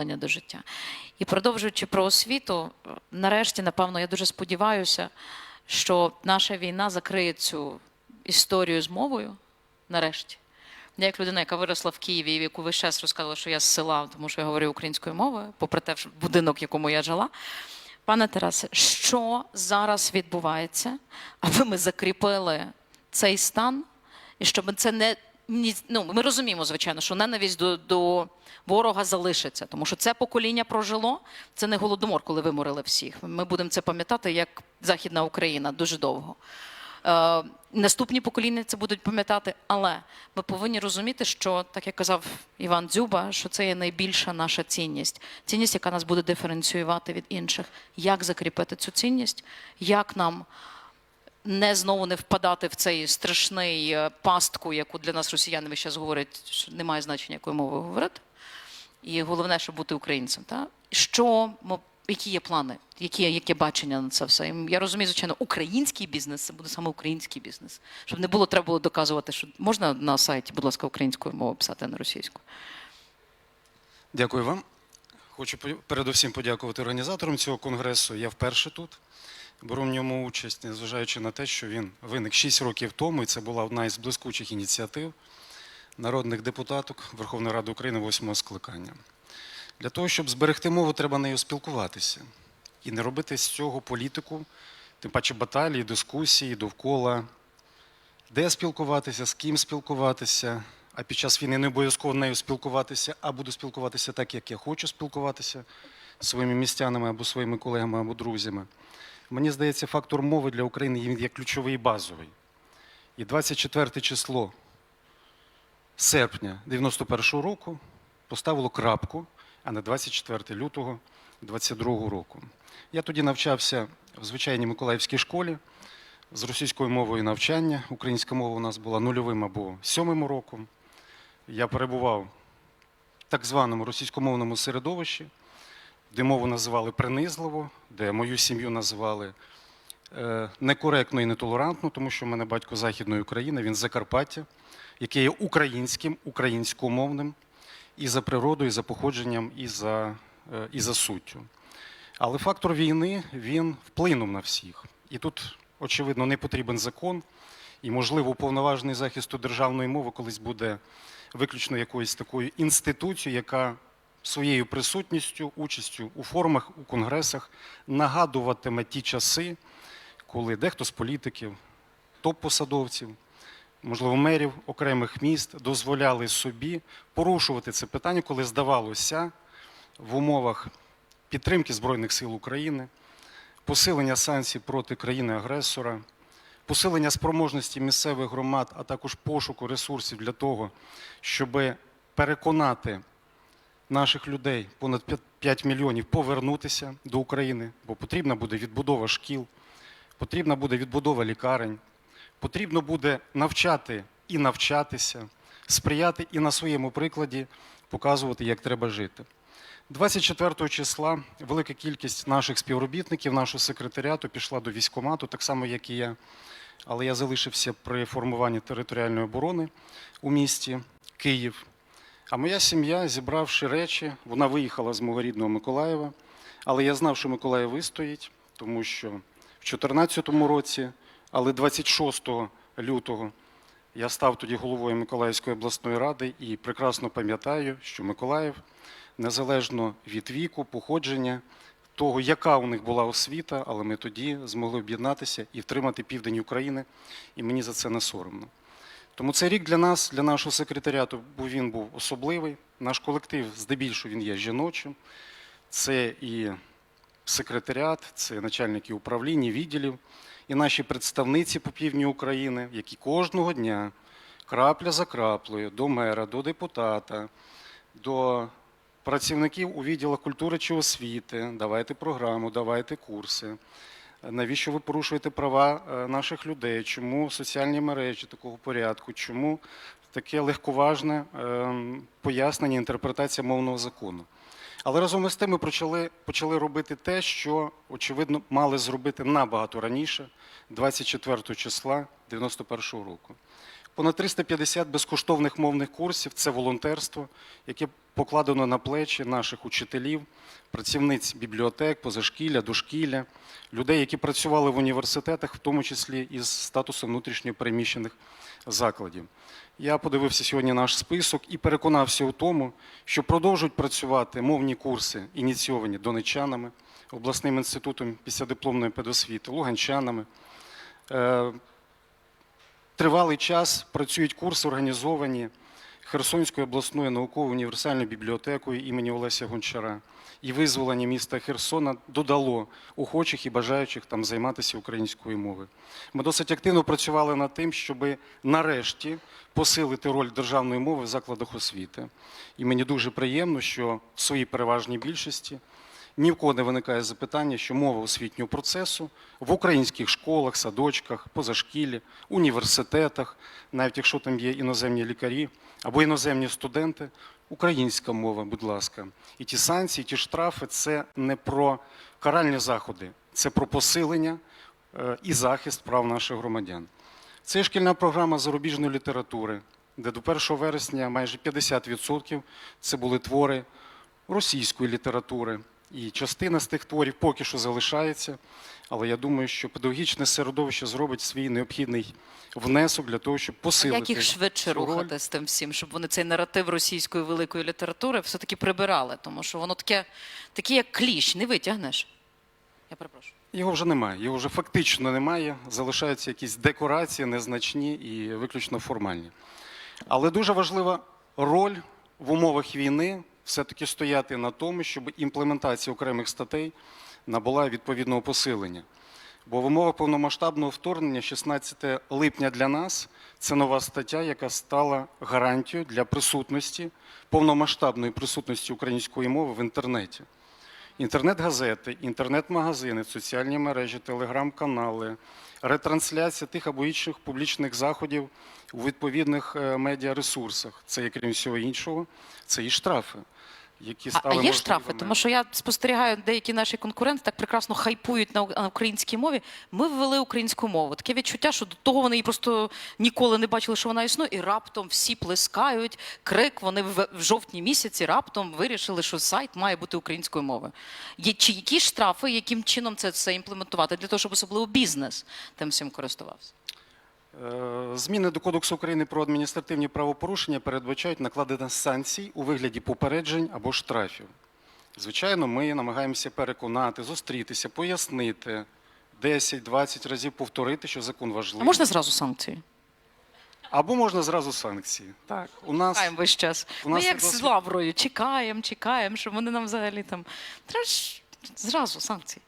ставлення до життя. І продовжуючи про освіту, нарешті, напевно, я дуже сподіваюся, що наша війна закриє цю історію з мовою. Нарешті. Я як людина, яка виросла в Києві, і в яку ви ще раз розказували, що я з села, тому що я говорю українською мовою, попри те, що будинок, в якому я жила. Пане Тарасе, що зараз відбувається, аби ми закріпили цей стан, і щоб це не ну, ми розуміємо, звичайно, що ненависть до, до ворога залишиться, тому що це покоління прожило. Це не голодомор, коли виморили всіх. Ми будемо це пам'ятати як Західна Україна дуже довго. Е, наступні покоління це будуть пам'ятати, але ми повинні розуміти, що так як казав Іван Дзюба, що це є найбільша наша цінність, цінність, яка нас буде диференціювати від інших. Як закріпити цю цінність? Як нам не знову не впадати в цей страшний е, пастку, яку для нас росіяни весь час говорять, що немає значення, якою мовою говорити. І головне, щоб бути українцем. Та? Що, які є плани, які, яке бачення на це все? Я розумію, звичайно, український бізнес це буде саме український бізнес. Щоб не було треба було доказувати, що можна на сайті, будь ласка, українською мовою писати, а не російською. Дякую вам. Хочу передусім подякувати організаторам цього конгресу. Я вперше тут. Беру в ньому участь, незважаючи на те, що він виник 6 років тому, і це була одна із блискучих ініціатив народних депутаток Верховної Ради України восьмого скликання. Для того, щоб зберегти мову, треба нею спілкуватися і не робити з цього політику, тим паче баталії, дискусії довкола, де спілкуватися, з ким спілкуватися, а під час війни не обов'язково нею спілкуватися, а буду спілкуватися так, як я хочу спілкуватися зі своїми містянами або своїми колегами або друзями. Мені здається, фактор мови для України є ключовий і базовий. І 24 число серпня 91-го року поставило крапку, а не 24 лютого 22 року. Я тоді навчався в звичайній Миколаївській школі з російською мовою навчання. Українська мова у нас була нульовим або сьомим роком. Я перебував в так званому російськомовному середовищі, де мову називали принизливо, де мою сім'ю називали е, некоректно і нетолерантно, тому що в мене батько Західної України, він з Закарпаття, яке є українським, українськомовним і за природою, і за походженням, і за, е, і за суттю. Але фактор війни він вплинув на всіх. І тут, очевидно, не потрібен закон, і, можливо, уповноважений захисту державної мови колись буде виключно якоюсь такою інституцією, яка своєю присутністю, участю у форумах, у конгресах нагадуватиме ті часи, коли дехто з політиків, топ-посадовців, можливо, мерів окремих міст дозволяли собі порушувати це питання, коли здавалося в умовах підтримки Збройних сил України, посилення санкцій проти країни-агресора, посилення спроможності місцевих громад, а також пошуку ресурсів для того, щоб переконати наших людей, понад 5 мільйонів, повернутися до України, бо потрібна буде відбудова шкіл, потрібна буде відбудова лікарень, потрібно буде навчати і навчатися, сприяти і на своєму прикладі показувати, як треба жити. 24 числа велика кількість наших співробітників, нашого секретаріату пішла до військкомату, так само, як і я. Але я залишився при формуванні територіальної оборони у місті Київ. А моя сім'я, зібравши речі, вона виїхала з мого рідного Миколаєва. Але я знав, що Миколаїв вистоїть, тому що в 2014 році, але 26 лютого, я став тоді головою Миколаївської обласної ради і прекрасно пам'ятаю, що Миколаїв, незалежно від віку, походження, того, яка у них була освіта, але ми тоді змогли об'єднатися і втримати південь України, і мені за це не соромно. Тому цей рік для нас, для нашого секретаріату, він був особливий. Наш колектив, здебільшого, він є жіночим. Це і секретаріат, це начальники управлінь, і відділів, і наші представниці по півдню України, які кожного дня, крапля за краплею, до мера, до депутата, до працівників у відділах культури чи освіти, давайте програму, давайте курси. Навіщо ви порушуєте права е, наших людей? Чому соціальні мережі такого порядку? Чому таке легковажне ем, пояснення, інтерпретація мовного закону? Але разом із тим ми почали, почали робити те, що, очевидно, мали зробити набагато раніше, 24 числа 91-го року. Понад 350 безкоштовних мовних курсів це волонтерство, яке покладено на плечі наших учителів, працівниць бібліотек, позашкілля, дошкілля, людей, які працювали в університетах, в тому числі із статусом внутрішньо переміщених закладів. Я подивився сьогодні наш список і переконався у тому, що продовжують працювати мовні курси, ініційовані донечанами, обласним інститутом післядипломної педосвіти, луганчанами. Тривалий час працюють курси, організовані Херсонською обласною науковою універсальною бібліотекою імені Олеся Гончара. І визволення міста Херсона додало охочих і бажаючих там займатися українською мовою. Ми досить активно працювали над тим, щоб нарешті посилити роль державної мови в закладах освіти. І мені дуже приємно, що в своїй переважній більшості ні в кого не виникає запитання, що мова освітнього процесу в українських школах, садочках, позашкіллі, університетах, навіть якщо там є іноземні лікарі або іноземні студенти, українська мова, будь ласка. І ті санкції, ті штрафи це не про каральні заходи, це про посилення е, і захист прав наших громадян. Це шкільна програма зарубіжної літератури, де до 1 вересня майже 50% це були твори російської літератури. І частина з тих творів поки що залишається, але я думаю, що педагогічне середовище зробить свій необхідний внесок для того, щоб А посилити. як їх швидше роль. рухати з тим всім, щоб вони цей наратив російської великої літератури все-таки прибирали, тому що воно таке, таке як кліщ, не витягнеш. Я перепрошую. Його вже немає, його вже фактично немає. Залишаються якісь декорації незначні і виключно формальні. Але дуже важлива роль в умовах війни все-таки стояти на тому, щоб імплементація окремих статей набула відповідного посилення. Бо в умовах повномасштабного вторгнення 16 липня для нас це нова стаття, яка стала гарантією для присутності, повномасштабної присутності української мови в інтернеті. Інтернет-газети, інтернет-магазини, соціальні мережі, телеграм-канали, ретрансляція тих або інших публічних заходів у відповідних е, медіаресурсах. Це, крім всього іншого, це і штрафи, які стали а є можливими. штрафи, тому що я спостерігаю, деякі наші конкуренти так прекрасно хайпують на, українській мові. Ми ввели українську мову. Таке відчуття, що до того вони її просто ніколи не бачили, що вона існує, і раптом всі плескають крик. Вони в, в жовтні місяці раптом вирішили, що сайт має бути українською мовою. Є чи які штрафи, яким чином це все імплементувати для того, щоб особливо бізнес тим всім користувався? Е, Зміни до Кодексу України про адміністративні правопорушення передбачають накладення санкцій у вигляді попереджень або штрафів. Звичайно, ми намагаємося переконати, зустрітися, пояснити 10-20 разів повторити, що закон важливий. А можна зразу санкції? Або можна зразу санкції. Так, у нас Чекаємо весь час. у Ми як є з лаврою, чекаємо, чекаємо, щоб вони нам взагалі там. Треба ж зразу санкції.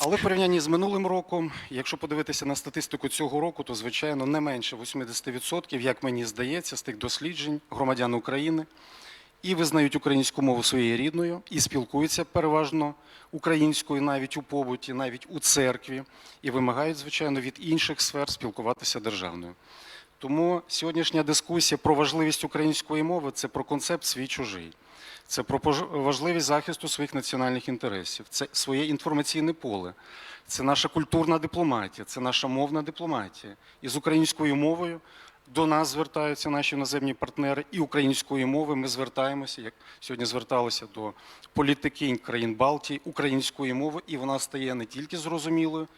Але в порівнянні з минулим роком, якщо подивитися на статистику цього року, то звичайно не менше 80%, як мені здається, з тих досліджень громадян України і визнають українську мову своєю рідною, і спілкуються переважно українською навіть у побуті, навіть у церкві, і вимагають, звичайно, від інших сфер спілкуватися державною. Тому сьогоднішня дискусія про важливість української мови це про концепт свій чужий. Це про важливість захисту своїх національних інтересів, це своє інформаційне поле, це наша культурна дипломатія, це наша мовна дипломатія. І з українською мовою до нас звертаються наші іноземні партнери, і українською мовою ми звертаємося, як сьогодні зверталися до політикинь країн Балтії, українською мовою, і вона стає не тільки зрозумілою,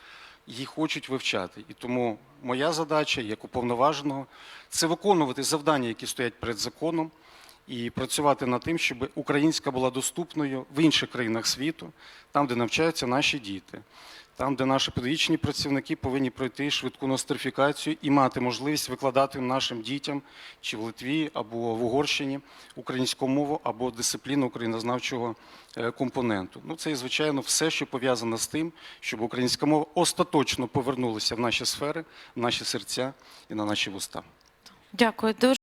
її хочуть вивчати. І тому моя задача, як уповноваженого, це виконувати завдання, які стоять перед законом, і працювати над тим, щоб українська була доступною в інших країнах світу, там, де навчаються наші діти, там, де наші педагогічні працівники повинні пройти швидку нострифікацію і мати можливість викладати нашим дітям чи в Литві або в Угорщині українську мову або дисципліну українознавчого е, компоненту. Ну, це, і, звичайно, все, що пов'язано з тим, щоб українська мова остаточно повернулася в наші сфери, в наші серця і на наші вуста. Дякую. Дуже